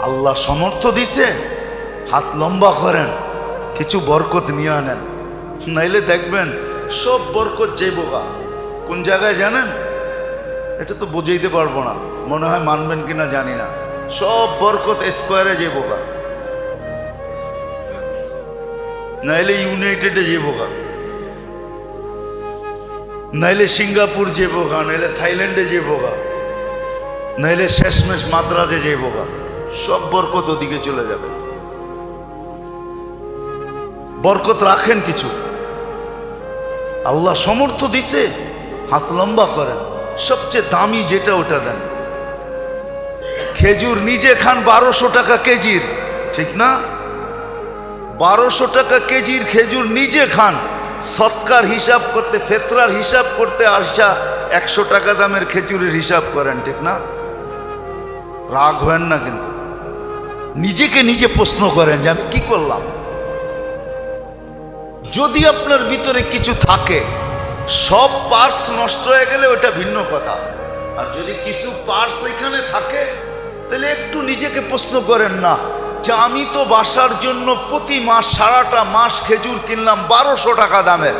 আল্লাহ সমর্থ দিছে, হাত লম্বা করেন, কিছু বরকত নিয়ে আনেন। নাইলে দেখবেন সব বরকত যে বোকা। কোন জায়গায় জানেন? এটা তো বুঝাইতে পারব না। মনে হয় মানবেন কিনা জানি না। সব বরকত স্কোয়ারে যে বোকা। নাইলে ইউনাইটেডে যে বোকা। নাইলে সিঙ্গাপুর যে বোকা, নাইলে থাইল্যান্ডে যে বোকা। নাইলে শেষমেশ মাদ্রাজে যে বোকা। সব বরকত ওদিকে চলে যাবে। বরকত রাখেন কিছু। আল্লাহ সমর্থ দিছে, হাত লম্বা করেন, সবচেয়ে দামি যেটা ওটা দেন। খেজুর নিজে খান বারোশো টাকা কেজির, ঠিক না? বারোশো টাকা কেজির খেজুর নিজে খান, সৎকার হিসাব করতে, ফেতরার হিসাব করতে আসা একশো টাকা দামের খেজুরের হিসাব করেন, ঠিক না? রাগ হয় না কিন্তু। নিজেকে নিজে প্রশ্ন করেন যে আমি কি করলাম? যদি আপনার ভিতরে কিছু থাকে, সব পার্স নষ্ট হয়ে গেলে ওটা ভিন্ন কথা। আর যদি কিছু পার্স এখানে থাকে, তাহলে একটু নিজেকে প্রশ্ন করেন না, যে আমি তো বাসার জন্য প্রতি মাস সারাটা মাস খেজুর কিনলাম বারোশো টাকা দামের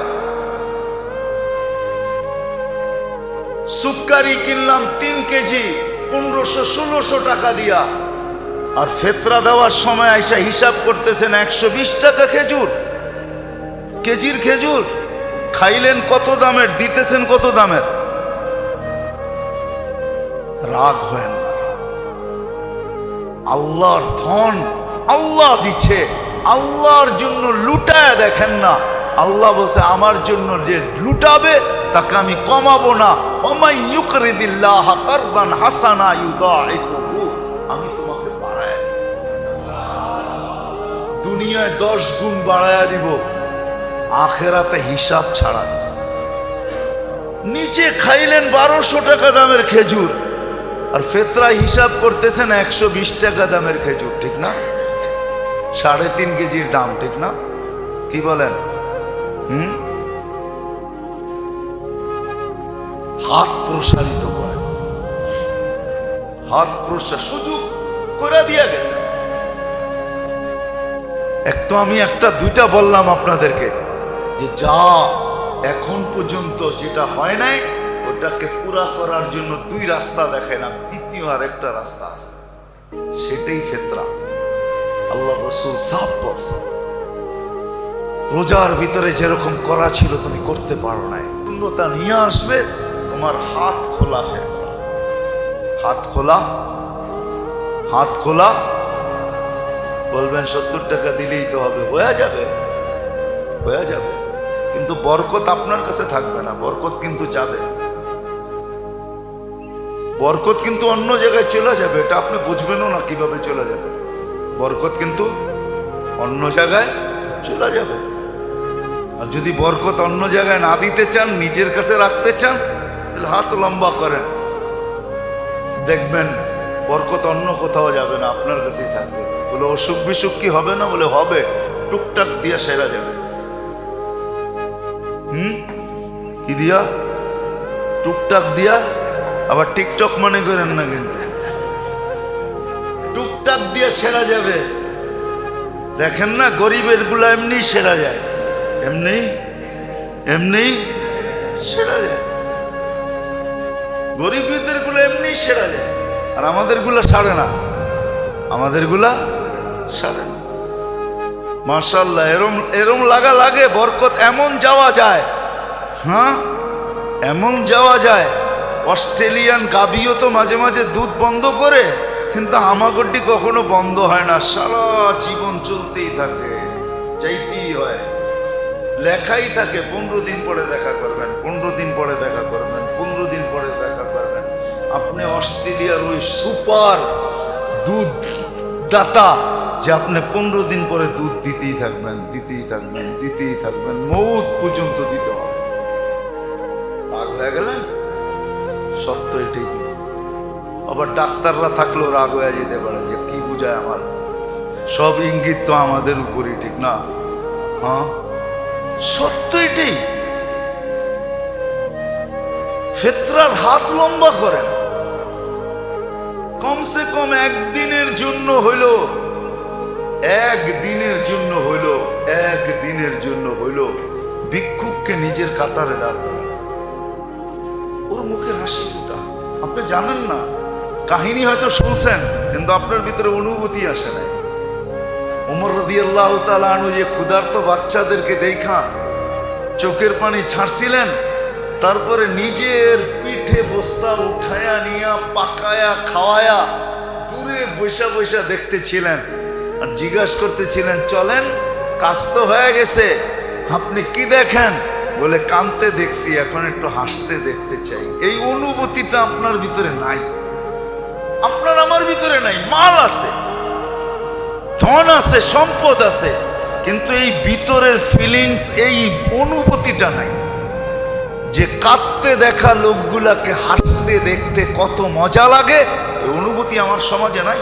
সুক্কারি কিনলাম তিন কেজি, পনেরোশো, ষোলোশো টাকা দিয়া। আর ফেতরা দেওয়ার সময় আইসা হিসাব করতেছেন একশো বিশ টাকা খেজুর। কেজির খেজুর। খাইলেন কত দামের, দিতেছেন কত দামের? রাগ হয় না। আল্লাহর ধন আল্লাহ দিচ্ছে, আল্লাহর জন্য লুটায় দেখেন না। আল্লাহ বলছে, আমার জন্য যে লুটাবে, তাকে আমি কমাবো না। ওমাই ইউকরিদিল্লাহ কারদান হাসানা ইউদাইফুহু। দুনিয়ায় দশ গুণ বাড়ায়া দিব, আখেরাতে হিসাব ছাড়া দিব। নিচে খাইলেন বারোশো টাকা দামের খেজুর, আর ফেতরা হিসাব করতেছেন একশো বিশ টাকা দামের খেজুর, ঠিক না? সাড়ে তিন কেজির দাম, ঠিক না? কি বলেন? হুম? হাত প্রসারিত করে হাত প্রসার সুযোগ করে দিয়া গেছে এক তো আমি একটা, দুইটা বললাম আপনাদেরকে যে যা এখন পর্যন্ত যেটা হয় নাই, ওটাকে পুরা করার জন্য দুই রাস্তা দেখাইলাম তৃতীয় আর একটা রাস্তা আছে। সেটাই ফেতরা। আল্লাহ রসুল সাফ বলছে, রোজার ভিতরে যেরকম করা ছিল তুমি করতে পারো নাই। পূর্ণতা নিয়ে আসবে, তোমার হাত খোলা ফেতরা। হাত খোলা হাত খোলা বলবেন, সত্তর টাকা দিলেই তো হবে। হয়ে যাবে। হয়ে যাবে। কিন্তু বরকত আপনার কাছে থাকবে না। বরকত কিন্তু যাবে। বরকত কিন্তু অন্য জায়গায় চলে যাবে। এটা আপনি বুঝবেনও না কীভাবে চলে যাবে। বরকত কিন্তু অন্য জায়গায় চলে যাবে। আর যদি বরকত অন্য জায়গায় না দিতে চান, নিজের কাছে রাখতে চান, তাহলে হাত লম্বা করেন। দেখবেন, বরকত অন্য কোথাও যাবে না, আপনার কাছেই থাকবে। বলে অসুখ বিসুখ কি হবে না? বলে, হবে। টুকটাক দিয়া সেরা যাবে। হুম? কি দিয়া? টুকটাক দিয়া? আবার টিকটক মনে করেন না কিন্তু। টুকটাক দিয়ে সেরা যাবে। দেখেন না, গরিবেরগুলো এমনি সেরা যায়। এমনি? এমনি? সেরা যায়। গরিবদেরগুলো এমনি সেরা যায়। আর আমাদেরগুলো সারে না। আমাদেরগুলা সারে না। মার্শাল্লাহ এরম এরম লাগা লাগে, বরকত এমন যাওয়া যায় হ্যাঁ? এমন যাওয়া যায়, অস্ট্রেলিয়ান গাবিও তো মাঝে মাঝে দুধ বন্ধ করে, কিন্তু হামাগড্ডি কখনো বন্ধ হয় না, সারা জীবন চলতেই থাকে চাইতেই হয়। লেখাই থাকে, পনেরো দিন পরে দেখা করবেন, পনেরো দিন পরে দেখা করবেন, পনেরো দিন পরে দেখা করবেন। আপনি অস্ট্রেলিয়ার ওই সুপার দুধ দাতা, যে আপনি পনেরো দিন পরে দুধ দিতেই থাকবেন দিতেই থাকবেন দিতেই থাকবেন, মৌত পর্যন্ত দিতে হবে। রাগ হয়ে গেলেন সত্য এটাই কিন্তু আবার ডাক্তাররা থাকলেও রাগ হয়ে যেতে পারে যে কি বুঝায় আমার। সব ইঙ্গিত তো আমাদের উপরই, ঠিক না? হ্যাঁ? সত্য এটাই। ফেতরার হাত লম্বা করেন। কমসে কম একদিনের জন্য হইল, একদিনের জন্য হইল, একদিনের জন্য হইল, ভিক্ষুককে নিজের কাতারে দাঁড় ওর মুখে হাসি ফুটা। আপনি জানেন না, কাহিনী হয়তো শুনছেন, কিন্তু আপনার ভিতরে অনুভূতি আসে নাই। উমর রদি আল্লাহ তালু যে ক্ষুধার্ত বাচ্চাদেরকে দেখা, চোখের পানি ছাড়ছিলেন তারপরে নিজের পিঠে বস্তা উঠায়া নিয়া, পাকায়া, খাওয়ায়া দূরে বৈশা বৈশা দেখতেছিলেন আর জিজ্ঞাসা করতেছিলেন, চলেন, কাজ তো হয়ে গেছে, আপনি কি দেখেন? বলে, কানতে দেখছি, এখন একটু হাসতে দেখতে চাই। এই অনুভূতিটা আপনার ভিতরে নাই। আপনার আমার ভিতরে নাই, মাল আছে, ধন আছে, সম্পদ আছে, কিন্তু এই ভিতরের ফিলিংস এই অনুভূতিটা নাই। যে কাঁদতে দেখা লোকগুলাকে হাসতে দেখতে কত মজা লাগে অনুভূতি আমার সমাজে নাই।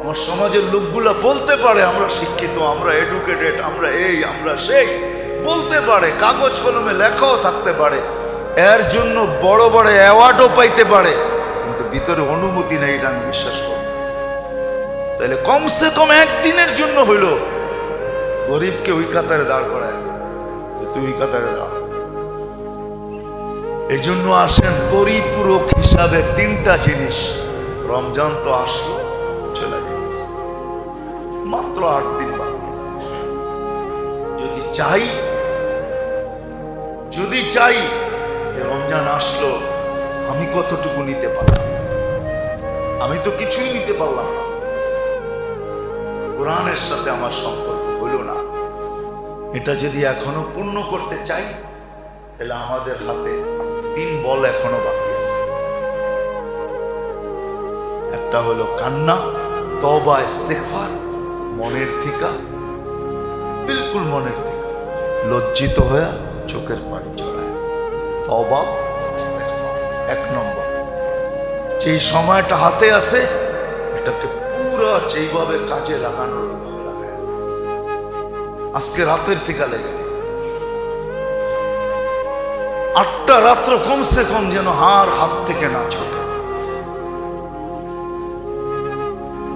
আমার সমাজের লোকগুলা বলতে পারে, আমরা শিক্ষিত, আমরা এডুকেটেড আমরা এই, আমরা সেই। বলতে পারে, কাগজ কলমে লেখাও থাকতে পারে। এর জন্য বড় বড় অ্যাওয়ার্ডও পাইতে পারে। কিন্তু ভিতরে অনুমতি নেই এটা আমি বিশ্বাস করি তাহলে কমসে কম একদিনের জন্য হইল, গরিবকে ওই কাতারে দাঁড় করায়। তুই ওই কাতারে দাঁড়া। এই জন্য আসেন পরিপূরক হিসাবে তিনটা জিনিস। রমজান তো আসলো, চলে যাইতেছে। মাত্র আট দিন বাকি যদি চাই যদি চাই রমজান আসলো, আমি কতটুকু নিতে পারলাম? আমি তো কিছুই নিতে পারলাম না। কোরআনের সাথে আমার সম্পর্ক হইল না। এটা যদি এখনও পূর্ণ করতে চাই, তাহলে আমাদের হাতে তিন বল এখনও বাকি আছে। একটা হলো কান্না তবা ইস্তেকফার মনের থিকা, বিলকুল মনের থিকা, লজ্জিত হয়ে চোখের পানি জড়ায় তবা। এক নম্বর। যেই সময়টা হাতে আছে, এটাকে পুরো যেইভাবে কাজে লাগানোর লাগায় আজকে রাতের থেকে লেগে আটটা রাত্র কমসে কম যেন হার হাত থেকে না ছোটে।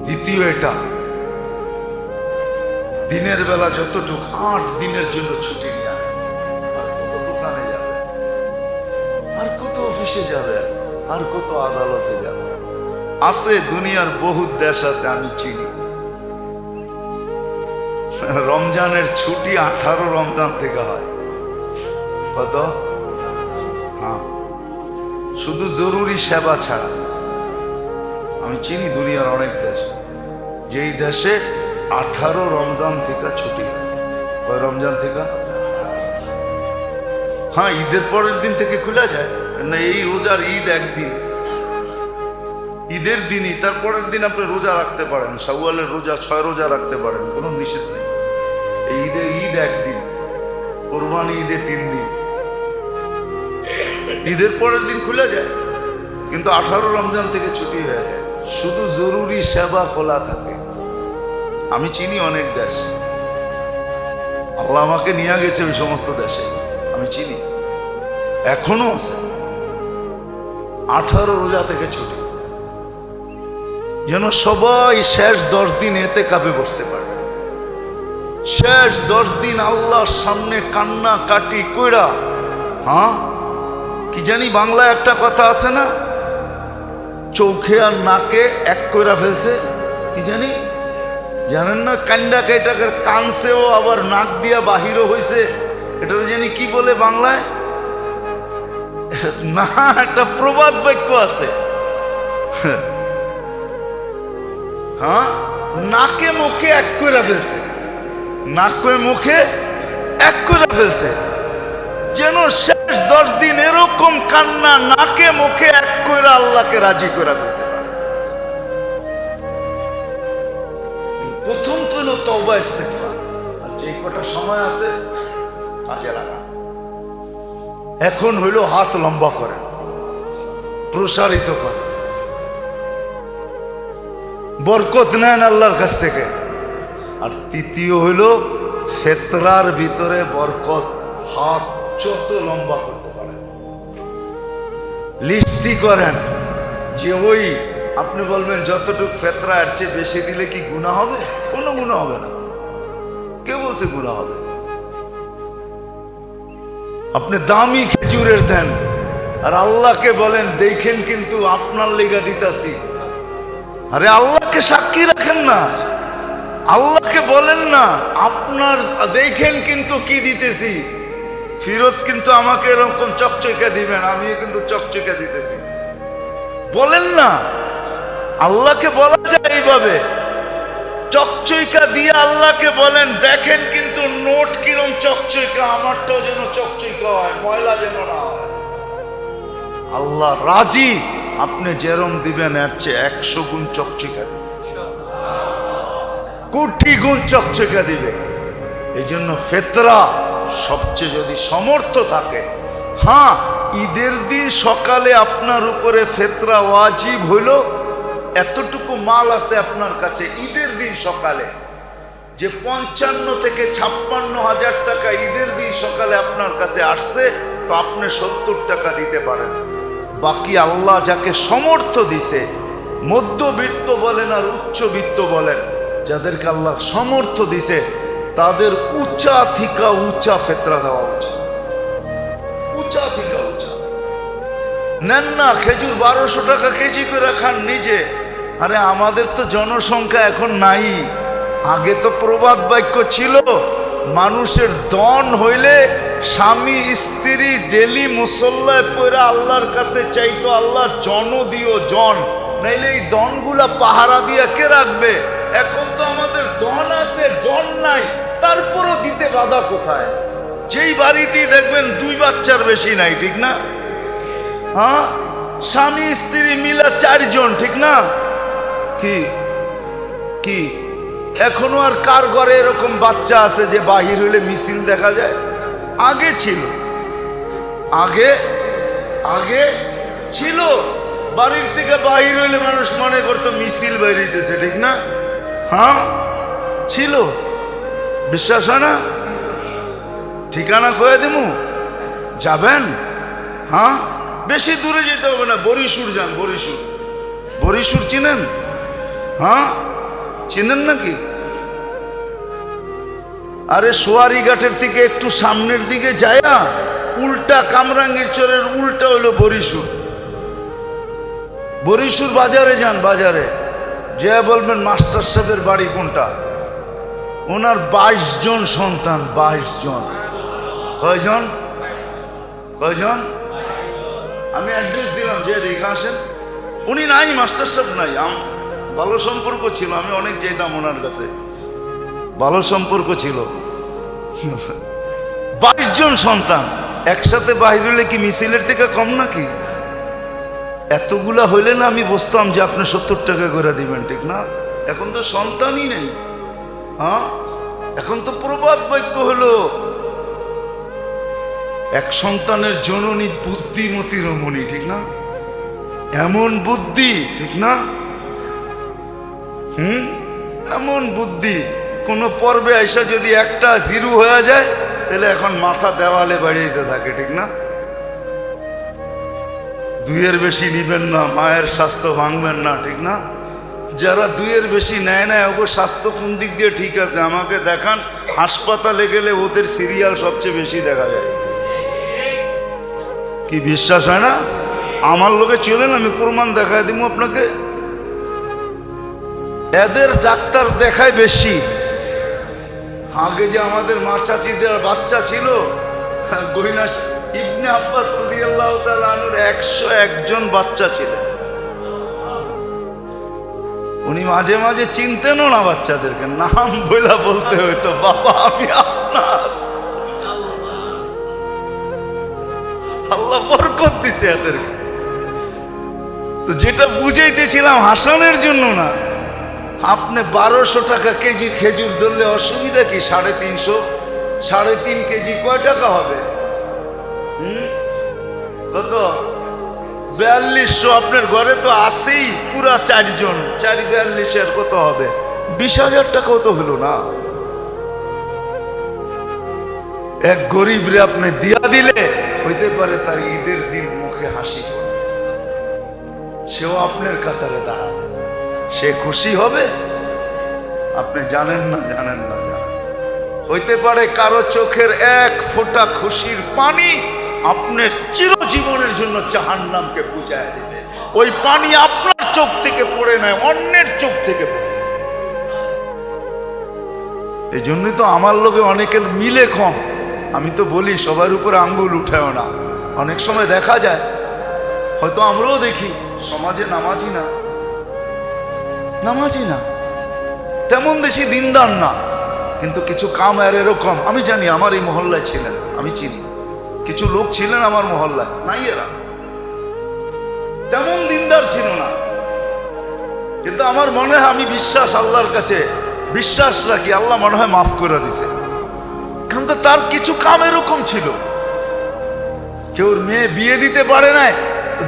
দ্বিতীয় এটা, দিনের বেলা যতটুকু আট দিনের জন্য ছুটি আর কত আর কত অফিসে যাবে, আর কত আদালতে যাবে। আছে দুনিয়ার বহু দেশ আছে, আমি চিনি। রমজানের ছুটি আঠারো রমজান থেকে হয়। কত? শুধু জরুরি সেবা ছাড়া। আমি চিনি দুনিয়ার অনেক দেশ। যেই দেশে আঠারো রমজান থেকে ছুটি হয়। রমজান থেকে? হ্যাঁ ঈদের পরের দিন থেকে খোলা যায়। না, এই রোজার ঈদ একদিন। ঈদের দিনই, তার পরের দিন আপনি রোজা রাখতে পারেন। শাওয়ালের রোজা, ছয় রোজা রাখতে পারেন, কোনো নিষেধ নেই। এই ঈদের ঈদ একদিন, কোরবানি ঈদে তিন দিন। ঈদের পরের দিন খুলে যায়। কিন্তু আঠারো রমজান থেকে ছুটি হয়ে যায়। শুধু জরুরি সেবা খোলা থাকে। আমি চিনি অনেক দেশ। আল্লাহ আমাকে নিয়ে গেছে ওই সমস্ত দেশে। আমি চিনি। এখনও আছে। আঠারো রোজা থেকে ছুটি। যেন সবাই শেষ দশ দিন এতে কাপে বসতে পারে। শেষ দশ দিন আল্লাহর সামনে কান্না কাটি কইরা হ্যাঁ? কি জানি বাংলায় একটা কথা আছে না? চোখে আর নাকে এক কইরা ফেলছে। কি জানি? জানেন না কান্ডা কেটাকের কানছেও আবার নাক দিয়া বাহিরও হয়েছে এটা জানি কি বলে বাংলায়? না, একটা প্রবাদ বাক্য আছে। হ্যাঁ? নাকে, মুখে এক করে ফেলছে। নাকে মুখে এক করে ফেলছে। যেন শেষ দশ দিন এরকম কান্না নাকে মুখে এক করে আল্লাহকে রাজি করে ফেলতে পারে। প্রথম তো হলো আর যে কটা সময় আছে, কাজে লাগা এখন হইল হাত লম্বা করেন প্রসারিত করেন বরকত নেন আল্লাহর কাছ থেকে। আর তৃতীয় হইল ফেতরার ভিতরে বরকত, হাত যত লম্বা করতে পারেন। লিস্টি করেন যে ওই আপনি বলবেন, যতটুক ফেতরা এর চেয়ে বেশি দিলে কি গুণা হবে? কোনো গুণা হবে না। কে বলছে গুণা হবে? আপনি দামি খেজুরের দেন আর আল্লাহকে বলেন, দেখেন কিন্তু আপনার লেগা দিতাছি। আরে আল্লাহকে সাক্ষী রাখেন না। আল্লাহকে বলেন না, আপনার দেখেন কিন্তু কি দিতেছি। ফিরত কিন্তু আমাকে এরকম চকচকা দিবেন, আমিও কিন্তু চকচকে দিতেছি। বলেন না, আল্লাহকে বলা যায় এইভাবে। চকচইকা দিয়ে আল্লাহকে বলেন, দেখেন কিন্তু নোট কিরম চকচইকা আমারটাও যেন চকচইকা হয়, ময়লা যেন না হয়। আল্লাহ রাজি, আপনি যেরম দিবেন, এর চেয়ে একশো গুণ চকচকা দিবে কোটি গুণ চকচকা দিবে। এই জন্য ফেতরা সবচেয়ে যদি সমর্থ থাকে হ্যাঁ ঈদের দিন সকালে আপনার উপরে ফেতরা ওয়াজিব হইল, এতটুকু মাল আছে আপনার কাছে ঈদের দিন সকালে। যে পঞ্চান্ন থেকে ছাপ্পান্ন হাজার টাকা ঈদের দিন সকালে আপনার কাছে আসছে, তো আপনি সত্তর টাকা দিতে পারেন। বাকি আল্লাহ যাকে সমর্থ দিছে, মধ্যবিত্ত বলেন আর উচ্চবিত্ত বলেন, যাদেরকে আল্লাহ সমর্থ দিছে তাদের উঁচা থিকা উঁচা ফেতরা দেওয়া উচিত। উঁচা থিকা উঁচা। নেন না, খেজুর বারোশো টাকা কেজি করে খান নিজে। আরে, আমাদের তো জনসংখ্যা এখন নাই। আগে তো প্রবাদ বাক্য ছিল, মানুষের দন হইলে স্বামী, স্ত্রী, ডেলি মুসল্লায় পড়ে আল্লাহর কাছে চাইতো আল্লাহ জন দিও জন। নাইলে এই দনগুলা পাহারা দিয়ে কে রাখবে? এখন তো তারপরও দিতে বাধা কোথায়? যেই বাড়িতেই দেখবেন দুই বাচ্চার বেশি নাই, ঠিক না? হ্যাঁ? স্বামী, স্ত্রী মিলা চারজন, ঠিক না? কি? কি? এখনও আর কার ঘরে এরকম বাচ্চা আছে যে বাহির হইলে মিছিল দেখা যায়? আগে ছিল। আগে? আগে ছিল। বাড়ির থেকে বাহির হইলে মানুষ মনে করতো মিছিল বেরিয়েছে, ঠিক না? হ্যাঁ? ছিল। বিশ্বাস হয় না? ঠিকানা কয়ে দিমু। যাবেন? হ্যাঁ? বেশি দূরে যেতে হবে না বরিশুর যান বরিশুর বরিশুর চিনেন? হ্যাঁ? চিনেন নাকি? আরে সোয়ারি ঘাটের থেকে একটু সামনের দিকে যায় না উল্টা কামরাঙ্গীর চরের উল্টা হইল বরিশুর বরিশুর বাজারে যান, বাজারে। যে বলবেন মাস্টার সাহেবের বাড়ি কোনটা? ওনার বাইশ জন সন্তান, বাইশ জন। কয়জন? কয়জন? আমি অ্যাড্রেস দিলাম, যে দেখে আসেন। উনি নাই, মাস্টার সাহেব নাই। ভালো সম্পর্ক ছিল, আমি অনেক যেতাম ওনার কাছে। ভালো সম্পর্ক ছিল। বাইশ জন সন্তান, একসাথে বাইরে হলে কি মিছিলের থেকে কম নাকি? এতগুলা হইলে না আমি বসতাম যে আপনি সত্তর টাকা করে দিবেন, ঠিক না? এখন তো সন্তানই নেই। হ্যাঁ? এখন তো প্রবাদ বাক্য হলো, এক সন্তানের জননী বুদ্ধিমতী রমণী, ঠিক না? এমন বুদ্ধি, ঠিক না? হুম? এমন বুদ্ধি, কোন পর্বে আইসা যদি একটা জিরো হয়ে যায়, তাহলে এখন মাথা দেওয়ালে বাড়িয়ে থাকে, ঠিক না? দুইয়ের বেশি নিবেন না, মায়ের স্বাস্থ্য ভাঙবেন না, ঠিক না? যারা দুইয়ের বেশি নেয় না ওগো স্বাস্থ্য কোন দিক দিয়ে ঠিক আছে? আমাকে দেখান, হাসপাতালে গেলে ওদের সিরিয়াল সবচেয়ে বেশি দেখা যায়। কি বিশ্বাস হয় না? আমার লোকে চলেন আমি প্রমাণ দেখায় দিব আপনাকে। এদের ডাক্তার দেখায় বেশি। আগে যে আমাদের মা চাচিদের বাচ্চা ছিল গহিনা ইবনে আব্বাস একশো একজন বাচ্চা ছিলেন। উনি মাঝে মাঝে চিনতেনও না বাচ্চাদেরকে, নাম বইলা বলতে হইতো, বাবা, আমি আপনার। আল্লাহ বরকত দিছে এদেরকে তো যেটা বুঝাইতেছিলাম হাসানের জন্য না, আপনি বারোশো টাকা কেজির খেজুর ধরলে অসুবিধা কি? সাড়ে তিনশো? সাড়ে তিন কেজি কয় টাকা হবে? হুম? কত? বিয়াল্লিশশো আপনার ঘরে তো আসেই পুরা চারজন। চারি বিয়াল্লিশের কত হবে? বিশ হাজার টাকাও তো হলো না। এক গরিবরে আপনি দিয়া দিলে, হইতে পারে তার ঈদের দিন মুখে হাসি সেও আপনার কাতারে দাঁড়াবে। সে খুশি হবে? আপনি জানেন না জানেন না, জানেন। হইতে পারে কারও চোখের এক ফোঁটা খুশির পানি আপনার চিরজীবনের জন্য জাহান্নামকে বুঝায় দেবে। ওই পানি আপনার চোখ থেকে পড়ে নেয়, অন্যের চোখ থেকে পড়ছে এই জন্যই তো আমার লোকে অনেকের মিলে কম। আমি তো বলি, সবার উপরে আঙ্গুল উঠেও না। অনেক সময় দেখা যায়, হয়তো আমরাও দেখি, সমাজে নামাজি না। নামাজি না। তেমন বেশি দিনদার না। কিন্তু কিছু কাম আর এরকম, আমি জানি আমার এই মহল্লায় ছিলেন, আমি চিনি। কিছু লোক ছিলেন আমার মহল্লায়, নাই এরা। তেমন দিনদার ছিল না। কিন্তু আমার মনে হয় আমি বিশ্বাস, আল্লাহর কাছে বিশ্বাস রাখি, আল্লাহ মনে হয় মাফ করে দিছে। কিন্তু তার কিছু কাম এরকম ছিল। কেউ মেয়ে বিয়ে দিতে পারে নাই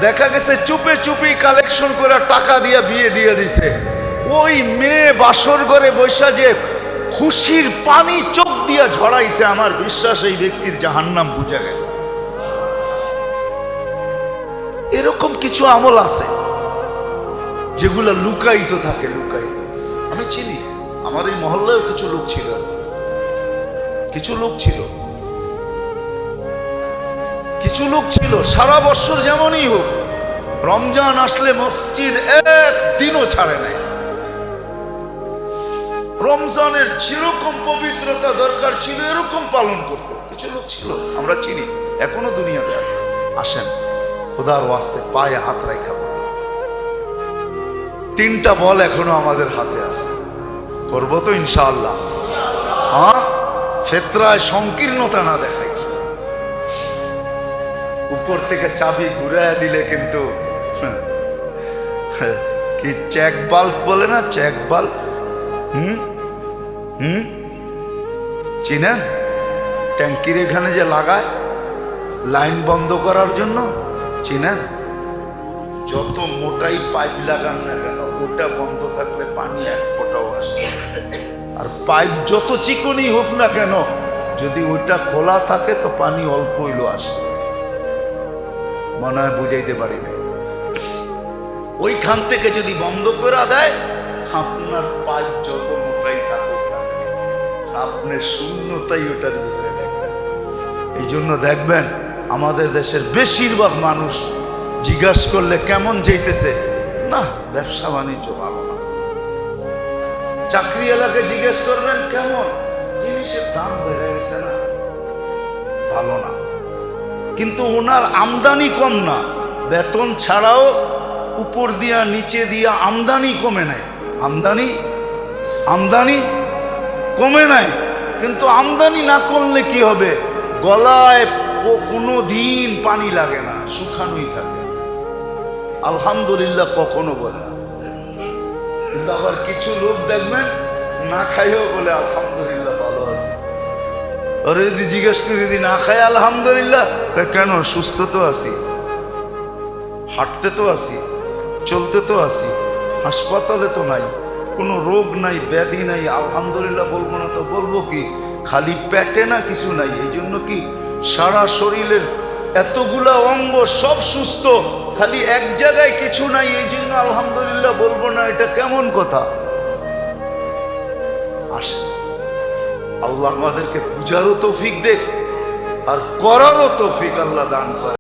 দেখা গেছে চুপে চুপি কালেকশন করে টাকা দিয়ে বিয়ে দিয়ে দিছে। ওই মেয়ে বাসর ঘরে বৈশা যে খুশির পানি চোখ দিয়া ঝড়াইছে আমার বিশ্বাস, এই ব্যক্তির জাহান্নাম বুঝা গেছে। এরকম কিছু আমল আছে যেগুলো লুকায়িত থাকে, লুকায়িত। আমি চিনি, আমার এই মহল্লায় কিছু লোক ছিল। কিছু লোক ছিল। কিছু লোক ছিল, সারা বছর যেমনই হোক, রমজান আসলে মসজিদ একদিনও ছাড়ে নাই। রমজানের যেরকম পবিত্রতা দরকার ছিল, এরকম পালন করতো। কিছু লোক ছিল, আমরা চিনি, এখনও দুনিয়াতে আছে। আসেন, খোদার ওয়াস্তে পায়ে হাত রাখা বলি তিনটা বল এখনও আমাদের হাতে আছে। করব তো ইনশাআল্লাহ। হ্যাঁ ফেতরায় সংকীর্ণতা না দেখাই। উপর থেকে চাবি ঘুরাইয়া দিলে কিন্তু কি চেক বাল্ব বলে না? চেক বাল্ব হুম? হুম? চিনেন? ট্যাঙ্কির এখানে যে লাগায়, লাইন বন্ধ করার জন্য? চিনেন? যত মোটাই পাইপ লাগান না কেন, ওটা বন্ধ থাকলে পানি এক ফোটাও আসে আর পাইপ যত চিকনই হোক না কেন, যদি ওইটা খোলা থাকে তো পানি অল্প হইল আসে। মনে হয় বুঝাইতে পারি নাই। ওইখান থেকে যদি বন্ধ করে দেয়, আপনার পাইপ যত আপনার শূন্যতাই ওটার ভিতরে দেখবেন। এই জন্য দেখবেন, আমাদের দেশের বেশিরভাগ মানুষ জিজ্ঞাসা করলে কেমন যেতেছে না, ব্যবসা বাণিজ্য ভালো না। চাকরি এলাকায় জিজ্ঞেস করবেন, কেমন? জিনিসের দাম বেড়ে গেছে না। ভালো না। কিন্তু ওনার আমদানি কম না। বেতন ছাড়াও উপর দিয়া, নিচে দিয়া আমদানি কমে নেয় আমদানি আমদানি কমে নাই। কিন্তু আমদানি না করলে কি হবে? গলায় কোনো দিন পানি লাগে না, শুকানোই থাকে। আলহামদুলিল্লাহ কখনো বলে না। কিন্তু আবার কিছু লোক দেখবেন, না খাইও বলে, আলহামদুলিল্লাহ ভালো আছে। ওরে যদি জিজ্ঞেস করি, যদি না খাই, আলহামদুলিল্লাহ? কেন? সুস্থ তো আছি। হাঁটতে তো আছি। চলতে তো আছি। হাসপাতালে তো নাই। কোনো রোগ নাই, ব্যাধি নাই, আলহামদুলিল্লাহ বলব না তো বলব কি? খালি পেটে না কিছু নাই, এই জন্য কি? সারা শরীরের এতগুলা অঙ্গ সব সুস্থ, খালি এক জায়গায় কিছু নাই, এই জন্য আলহামদুলিল্লাহ বলব না, এটা কেমন কথা? আসে আল্লাহ আমাদেরকে বুঝারও তৌফিক দেখ, আর করারও তৌফিক আল্লাহ দান করে।